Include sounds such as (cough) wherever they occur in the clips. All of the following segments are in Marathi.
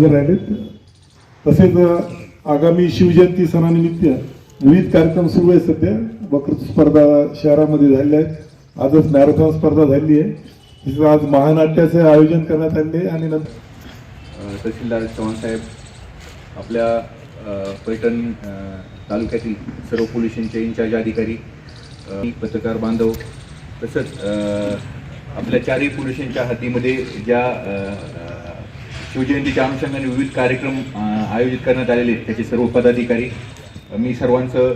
हजर राहिलेत तसेच आगामी शिवजयंती सणानिमित्त विविध कार्यक्रम सुरू आहेत सध्या. वक्तृत्व स्पर्धा शहरामध्ये झालेल्या आहेत. आजच मॅरेथॉन स्पर्धा झाली आहे. तिथं आज महानाट्याचे आयोजन करण्यात आले आणि नंतर तहसीलदार चव्हाण साहेब आपल्या पैठण तालुक्यातील सर्व पोलिसांचे इन्चार्ज अधिकारी पत्रकार बांधव तसंच आपल्या चारही पोलिसांच्या हातीमध्ये ज्या शिवजयंतीच्या अनुषंगाने विविध कार्यक्रम आयोजित करण्यात आलेले आहेत. त्याचे सर्व पदाधिकारी मी सर्वांचं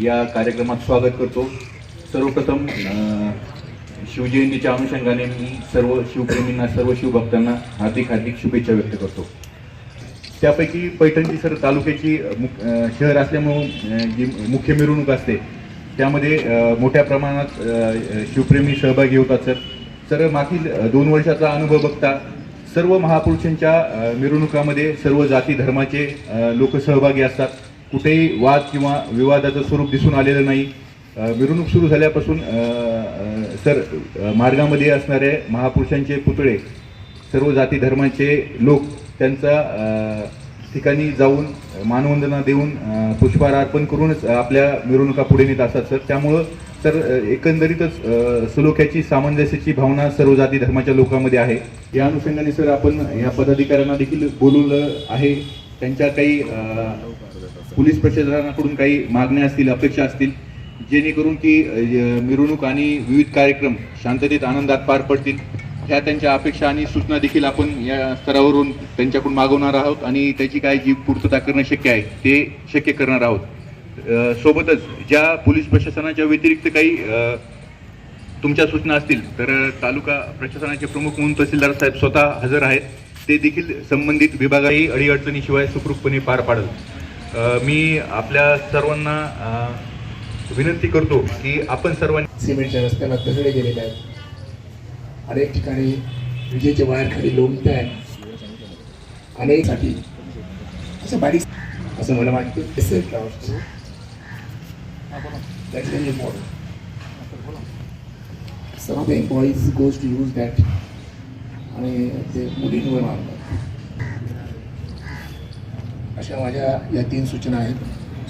या कार्यक्रमात स्वागत करतो. सर्वप्रथम शिवजयंतीच्या अनुषंगाने मी सर्व शिवप्रेमींना सर्व शिवभक्तांना हार्दिक हार्दिक शुभेच्छा व्यक्त करतो. त्यापैकी पैठणची सर तालुक्याची मुख- शहर असल्यामुळं जी मुख्य मिरवणूक असते त्यामध्ये मोठ्या प्रमाणात शिवप्रेमी सहभागी होतात सर. सर मागील दोन वर्षाचा अनुभव बघता सर्व महापुरुषांच्या मिरवणुकामध्ये सर्व जाती धर्माचे लोक सहभागी असतात. कुठेही वाद किंवा विवादाचं स्वरूप दिसून आलेलं नाही. मिरवणूक सुरू झाल्यापासून सर मार्गामध्ये असणारे महापुरुषांचे पुतळे सर्व जाती धर्माचे लोक त्यांचा ठिकाणी जाऊन मानवंदना देऊन पुष्पहार अर्पण करूनच आपल्या मिरवणुका पुढे नेत असतात सर. त्यामुळं सर एकंदरीतच सलोख्याची सामंजस्याची भावना सर्व जाती धर्माच्या लोकांमध्ये आहे. या अनुषंगाने सर आपण या पदाधिकाऱ्यांना देखील बोलवलं आहे. त्यांच्या काही पोलीस प्रशासनाकडून काही मागण्या असतील अपेक्षा असतील जेणेकरून की मिरवणूक आणि विविध कार्यक्रम शांततेत आनंदात पार पडतील. ह्या त्यांच्या अपेक्षा आणि सूचना देखील आपण या स्तरावरून त्यांच्याकडून मागवणार आहोत आणि त्याची काय जी पूर्तता करणं शक्य आहे ते शक्य करणार आहोत. सोबतच ज्या पोलीस प्रशासनाच्या व्यतिरिक्त काही तुमच्या सूचना असतील तर तालुका प्रशासनाचे प्रमुख म्हणून तहसीलदार साहेब स्वतः हजर आहेत. ते देखील संबंधित विभागाही अडीअडचणीशिवाय सुखरूपपणे पार पाडल. मी आपल्या सर्वांना विनंती करतो की आपण सर्वांनी सिमेंटच्या रस्त्याला दगडे गेलेले आहेत. अनेक ठिकाणी विजेचे वायर खाली लोंबत आहेत. अनेकसाठी असं बारीक असं मला वाटतं This is clouds. Some of employees goes to use that आणि ते मुलींवर मारतात अशा माझ्या या तीन सूचना आहेत.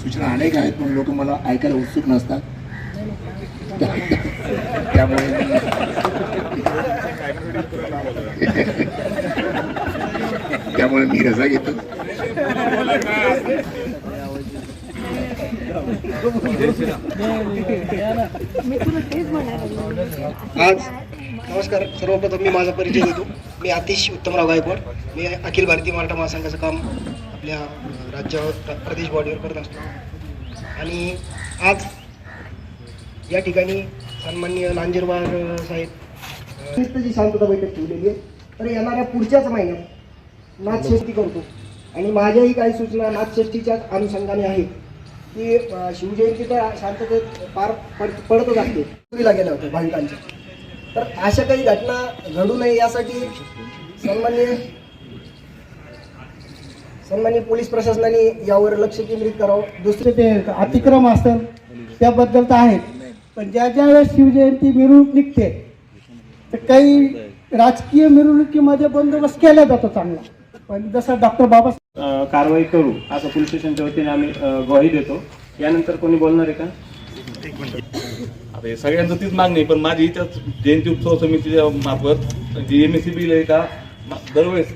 सूचना अनेक आहेत पण लोक मला ऐकायला उत्सुक नसतात. त्यामुळे (laughs) त्यामुळे मी रजा घेतो. आज नमस्कार. सर्वप्रथम मी माझा परिचय देतो. मी आतिश उत्तमराव गायकवाड. मी अखिल भारतीय मराठा महासंघाचं काम आपल्या राज्यावर प्र- प्रदेश बॉडीवर करत असतो. आणि आज या ठिकाणी सन्माननीय लांजेरवार साहेब जी शांतता बैठक ठेवलेली आहे. तर येणाऱ्या पुढच्याच महिन्यात नाथषष्ठी करतो. आणि माझ्याही काही सूचना नाथषष्ठीच्याच अनुषंगाने आहेत. की शिवजयंती तर शांततेत पार पड पडतच असते चोरीला गेल्या होत्या भाविकांच्या. तर अशा काही घटना घडू नये यासाठी सन्मान्य सन्मान्य पोलीस प्रशासनाने यावर लक्ष केंद्रित करावं. दुसरे ते अतिक्रम असतात त्याबद्दल तर आहेत. पण ज्या ज्या वेळेस शिवजयंती मिरवणूक निघते तर काही राजकीय मिरवणुकीमध्ये बंदोबस्त केला जातो चांगला. पण जसं डॉक्टर बाबा कारवाई करू असं पोलीस स्टेशनच्या वतीने आम्ही ग्वाही देतो. यानंतर कोणी बोलणार आहे का? आता हे सगळ्यांचं तीच मागणी पण माझी इथंच जयंती उत्सव समितीच्या मार्फत G M S C bill आहे का दरवेळेस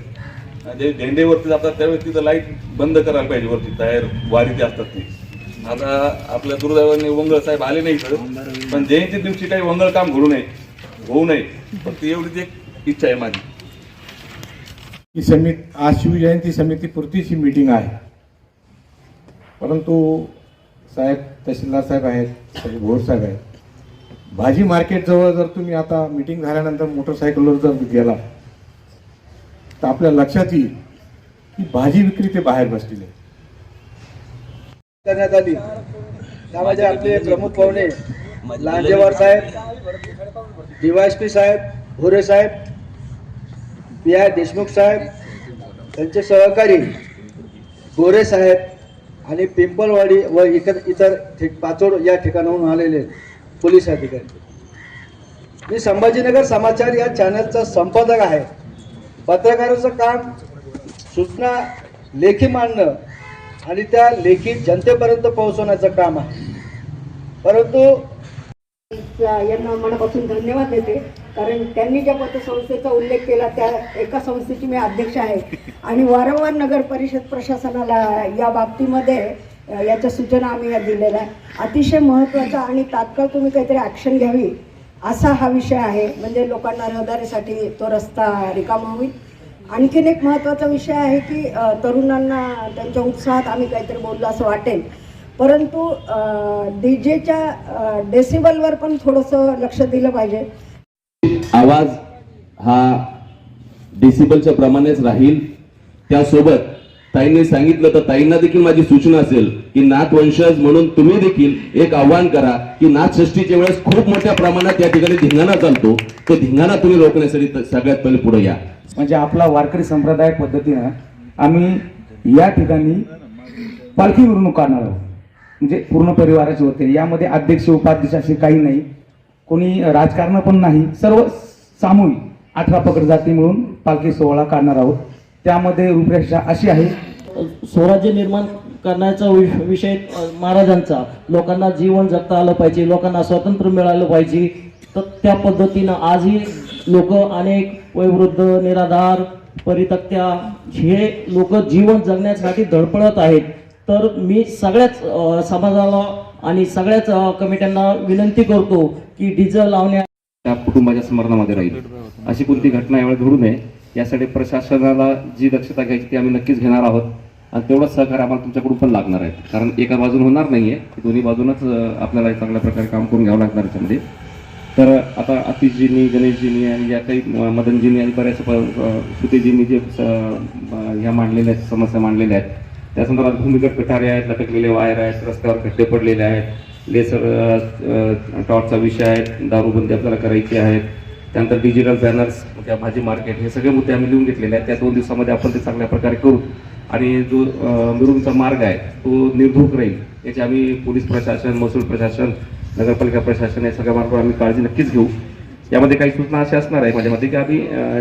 जे झेंडेवरती जातात त्यावेळेस तिथं लाइट बंद करायला पाहिजे वरती तयार वारी ते असतात ती. आता आपल्या दुर्दैवाने वंगळ साहेब आले नाही इकडं पण जयंती दिवशी काही वंगळ काम घडू नये होऊ नये. फक्त एवढीच एक इच्छा आहे माझी. ही समिती आज शिवजयंती समिती पुरतीच ही मीटिंग आहे. परंतु साहेब तहसीलदार साहेब आहेत सगळे भोर साहेब आहेत. भाजी मार्केट जवळ जर तुम्ही आता मीटिंग झाल्यानंतर मोटरसायकलवर जर गेला तर आपल्या लक्षात येईल की भाजी विक्रेते बाहेर बसलेले आहेत. करण्यात आली. त्यामध्ये आपले प्रमुख पाहुणे लांजेवार साहेब डीवायसपी साहेब भोरे साहेब पी आय देशमुख साहेब त्यांचे सहकारी गोरे साहेब आणि पिंपलवाडी व इतर इतर पाचोड या ठिकाणाहून आलेले पोलीस अधिकारी. मी संभाजीनगर समाचार या चॅनलचा संपादक आहे. पत्रकाराचं काम सूचना लेखी मांडणं आणि त्या लेखी जनतेपर्यंत पोहोचवण्याचं काम आहे. परंतु यांना मनापासून धन्यवाद देते. कारण त्यांनी ज्या पतसंस्थेचा उल्लेख केला त्या एका संस्थेची मी अध्यक्ष आहे. आणि वारंवार नगर परिषद प्रशासनाला या बाबतीमध्ये याच्या सूचना आम्ही या दिलेल्या आहे अतिशय महत्त्वाचा आणि तात्काळ तुम्ही काहीतरी ॲक्शन घ्यावी असा हा विषय आहे. म्हणजे लोकांना रहदारीसाठी तो रस्ता रिकामा होईल. आणखीन एक महत्त्वाचा विषय आहे की तरुणांना त्यांच्या उत्साहात आम्ही काहीतरी बोललो असं वाटेल. परंतु डी जेच्या डेसिबलवर पण थोडंसं लक्ष दिलं पाहिजे. आवाज हा डेसिबलच्या प्रमाणेच राहील. त्यासोबत ताईंनी सांगितलं तर ताईंना देखील माझी सूचना असेल की नाथ वंशज म्हणून तुम्ही देखील एक आव्हान करा की नाथ षष्टीच्या वेळेस खूप मोठ्या प्रमाणात या ठिकाणी धिंगाणा चालतो. तो धिंगाणा तुम्ही रोखण्यासाठी सगळ्यात पहिले पुढे या. म्हणजे आपला वारकरी संप्रदाय पद्धतीनं आम्ही या ठिकाणी पालखी मिरवणूक काढणार आहोत. म्हणजे पूर्ण परिवाराचे होते यामध्ये अध्यक्ष उपाध्यक्ष असे काही नाही. कोणी राजकारण पण नाही. सर्व सामूहिक अठरा पकड जाती मिळून पालखी सोहळा काढणार आहोत. त्यामध्ये रूपरेषा अशी आहे. स्वराज्य निर्माण करण्याचा वि- विषय महाराजांचा. लोकांना जीवन जगता आलं पाहिजे. लोकांना स्वातंत्र्य मिळालं पाहिजे. तर त्या पद्धतीनं आजही लोक अनेक वयवृद्ध निराधार परितक्त्या हे लोक जीवन जगण्यासाठी धडपडत आहेत. तर मी सगळ्याच समाजाला आणि सगळ्याच कमिट्यांना विनंती करतो की डिझेल लावण्या त्या कुटुंबाच्या स्मरणामध्ये राहील. अशी कोणती घटना यावेळी घडू नये यासाठी प्रशासनाला जी दक्षता घ्यायची ती आम्ही नक्कीच घेणार आहोत. आणि तेवढंच सहकार्य आम्हाला तुमच्याकडून पण लागणार आहे. कारण एका बाजून होणार नाहीये दोन्ही बाजूनच आपल्याला चांगल्या प्रकारे काम करून घ्यावं लागणार त्याच्यामध्ये तर आता अतिशजींनी गणेशजींनी आणि या काही मदनजींनी आणि बऱ्याच प- श्रुतीजींनी जे ह्या मांडलेल्या आहेत समस्या मांडलेल्या आहेत त्या संदर्भात भूमिगत गटारे आहेत लटकलेले वायर आहेत रस्त्यावर खड्डे पडलेले आहेत लेसर टॉर्चचा विषय आहे दारूबंदी आपल्याला करायची आहे. त्यानंतर डिजिटल बॅनर्स त्या भाजी मार्केट हे सगळे मुद्दे आम्ही लिहून घेतलेले आहेत. त्या दोन दिवसामध्ये आपण ते चांगल्या प्रकारे करू. आणि जो अं, मार्ग आहे तो निर्धूक राहील याची आम्ही पोलीस प्रशासन महसूल प्रशासन नगरपालिका प्रशासन या सगळ्या मार्गावर आम्ही काळजी नक्कीच घेऊ. यामध्ये काही सूचना अशा असणार आहे माझ्या मते की आम्ही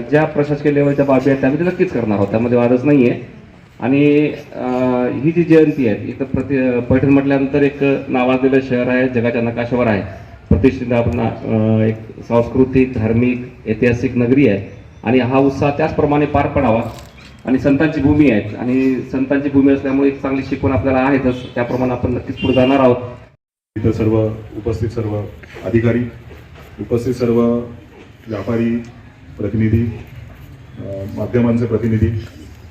ज्या प्रशासकीय लेवलच्या बाबी आहेत त्या आम्ही ते नक्कीच करणार आहोत. त्यामध्ये वादच नाही आहे आणि ही जी जयंती आहे एक प्रति पैठण म्हटल्यानंतर एक नावाजलेलं शहर आहे जगाच्या नकाशावर आहे. प्रतिष्ठित आपण एक सांस्कृतिक धार्मिक ऐतिहासिक नगरी आहे. आणि हा उत्साह त्याचप्रमाणे पार पडावा. आणि संतांची भूमी आहे. आणि संतांची भूमी असल्यामुळे एक चांगली शिकवण आपल्याला आहेतच. त्याप्रमाणे आपण नक्कीच पुढे जाणार आहोत. इथं सर्व उपस्थित सर्व अधिकारी उपस्थित सर्व व्यापारी प्रतिनिधी माध्यमांचे प्रतिनिधी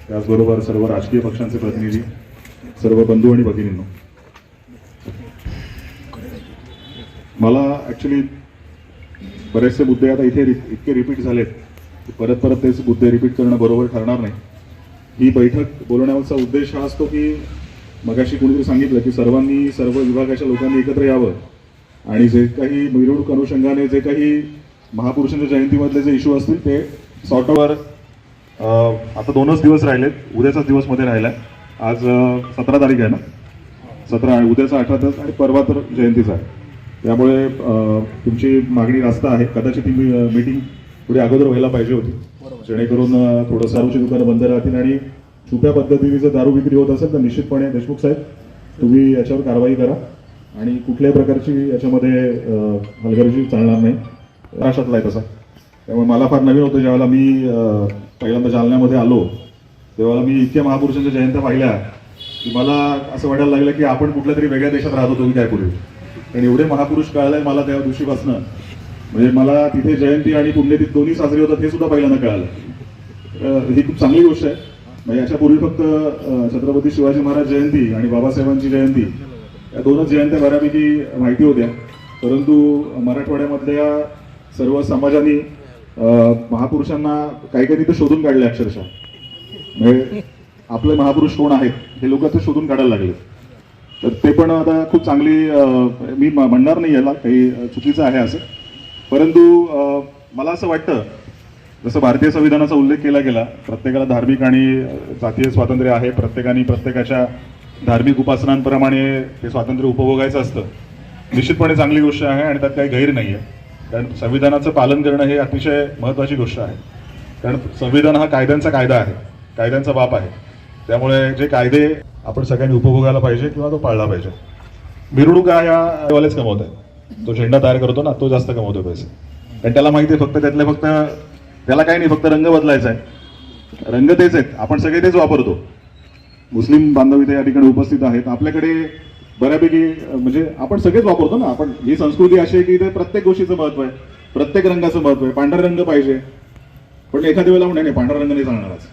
त्याचबरोबर सर्व राजकीय पक्षांचे प्रतिनिधी सर्व बंधू आणि भगिनींनो. मला ॲक्च्युली बरेचसे मुद्दे आता इथे रि- इतके रिपीट झालेत परत परत तेच मुद्दे रिपीट करणं बरोबर ठरणार नाही. ही बैठक बोलवण्याचा उद्देश हा असतो की मगाशी कोणीतरी सांगितलं की सर्वांनी सर्व विभागाच्या लोकांनी एकत्र यावं. आणि जे काही मिरवणूक अनुषंगाने जे काही महापुरुषांच्या जयंतीमधले जे इश्यू असतील ते सॉर्ट आता दोनच दिवस राहिलेत. उद्याचाच दिवसमध्ये राहिला आज सतरा तारीख आहे ना? सतरा आणि उद्याचा अठरा तास आणि परवा तर जयंतीचा आहे. त्यामुळे तुमची मागणी रास्त आहे. कदाचित ही मीटिंग थोडी अगोदर व्हायला पाहिजे होती. जेणेकरून थोडं सारूची दुकानं बंद राहतील आणि छुप्या पद्धतीने जर दारू विक्री होत असेल तर निश्चितपणे देशमुख साहेब तुम्ही याच्यावर कारवाई करा. आणि कुठल्याही प्रकारची याच्यामध्ये हलगर्जी चालणार नाही. राष्ट्रातला आहे तसा. त्यामुळे मला फार नवीन होतं ज्यावेळेला मी पहिल्यांदा जालन्यामध्ये आलो तेव्हा मी इतक्या महापुरुषांच्या जयंत्या पाहिल्या की मला असं वाटायला लागलं की आपण कुठल्या तरी वेगळ्या देशात राहत होतो की काय पूर्वी कारण एवढे महापुरुष कळाले मला त्या दिवशीपासनं म्हणजे मला तिथे जयंती आणि पुण्यतिथी दोन्ही साजरी होतात हे सुद्धा पहिल्यांदा कळालं. ही खूप चांगली गोष्ट आहे. म्हणजे याच्यापूर्वी फक्त छत्रपती शिवाजी महाराज जयंती आणि बाबासाहेबांची जयंती या दोनच जयंत्या बऱ्यापैकी माहिती होत्या. परंतु मराठवाड्यामधल्या सर्व समाजाने महापुरुषांना काही काही तिथे शोधून काढले अक्षरशः. म्हणजे आपले महापुरुष कोण आहेत हे लोक ते शोधून काढायला लागले. तर ते पण आता खूप चांगली मी म्हणणार नाही याला काही चुकीचं आहे असं. परंतु मला असं वाटतं जसं भारतीय संविधानाचा उल्लेख केला गेला प्रत्येकाला धार्मिक आणि जातीय स्वातंत्र्य आहे प्रत्येकाने प्रत्येकाच्या धार्मिक उपासनांप्रमाणे ते स्वातंत्र्य उपभोगायचं असतं. निश्चितपणे चांगली गोष्ट आहे आणि त्यात काही गैर नाही आहे कारण संविधानाचं पालन करणं हे अतिशय महत्त्वाची गोष्ट आहे. कारण संविधान हा कायद्यांचा कायदा आहे. कायद्यांचा बाप आहे. त्यामुळे जे कायदे आपण सगळ्यांनी उपभोगायला पाहिजे किंवा तो पाळला पाहिजे. मिरवणूक यावालेच वालेच कमवत आहे. तो झेंडा तयार करतो ना तो जास्त कमवतो पैसे. कारण त्याला माहिती आहे फक्त त्यातले फक्त त्याला काही नाही फक्त रंग बदलायचा आहे. रंग तेच आहेत. आपण सगळे तेच वापरतो. मुस्लिम बांधव इथे या ठिकाणी उपस्थित आहेत. आपल्याकडे बऱ्यापैकी म्हणजे आपण सगळेच वापरतो ना. आपण ही संस्कृती अशी आहे की इथे प्रत्येक गोष्टीचं महत्त्व आहे. प्रत्येक रंगाचं महत्त्व आहे. पांढरा रंग पाहिजे. पण एखाद्या वेळेला म्हणे नाही पांढरा रंग नाही चालणारच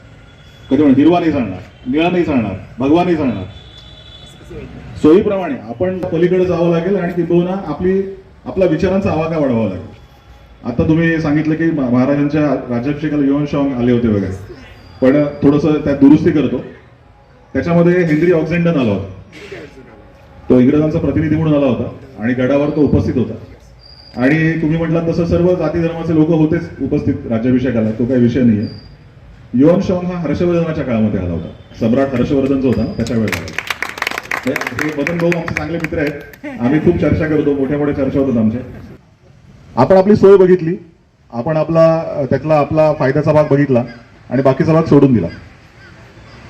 कधी म्हणे हिरवा नाही चालणार निळा नाही चालणार भगवा नाही चालणार. सोयीप्रमाणे आपण पलीकडे जावं लागेल आणि किंबहुना आपली आपला विचारांचा आवाका वाढवावा लागेल. आता तुम्ही सांगितलं की महाराजांच्या राज्याभिषेकाला युवन शॉंग आले होते वगैरे. पण थोडंसं त्यात दुरुस्ती करतो. त्याच्यामध्ये हेनरी ऑक्झेंडन आला होता. तो इंग्रजांचा प्रतिनिधी म्हणून आला होता आणि गडावर तो उपस्थित होता. आणि तुम्ही म्हटलात तसं सर्व जाती धर्माचे लोक होतेच उपस्थित राज्याभिषेकाला तो काही विषय नाहीये. युवन शॉंग हा हर्षवर्धनाच्या काळामध्ये आला होता. सम्राट हर्षवर्धन जो होता ना त्याच्या वेळेला. हे मदन भाऊ आमचे चांगले मित्र आहेत. आम्ही खूप चर्चा करतो मोठ्या मोठ्या चर्चा होतात आमच्या. आपण आपली सोय बघितली आपण आपला त्यातला आपला फायद्याचा भाग बघितला आणि बाकीचा भाग सोडून दिला.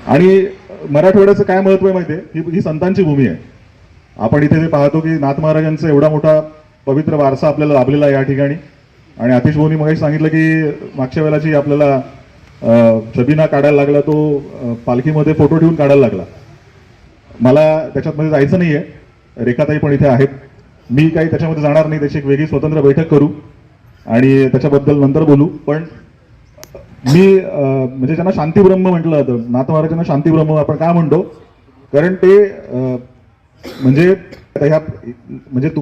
आणि मराठवाड्याचं काय महत्त्व आहे माहिती ही ही संतांची भूमी आहे. आपण इथे जे पाहतो की नाथ महाराजांचा एवढा मोठा पवित्र वारसा आपल्याला लाभलेला या ठिकाणी. आणि आतिश भाऊनी मगाशी सांगितलं की मागच्या वेळेला जी आपल्याला अ, छबिना काढायला लागला तो पालखीमध्ये फोटो ठेवून काढायला लागला. मला त्याच्यात मध्ये जायचं नाहीये. रेखाताई पण इथे आहेत. मी काही त्याच्यामध्ये जाणार नाही. त्याची एक वेगळी स्वतंत्र बैठक करू आणि त्याच्याबद्दल नंतर बोलू. पण मी म्हणजे त्यांना शांतीब्रह्म म्हटलं जातं नाथ महाराजांना शांतीब्रह्म आपण काय म्हणतो? कारण ते म्हणजे ह्या म्हणजे तु-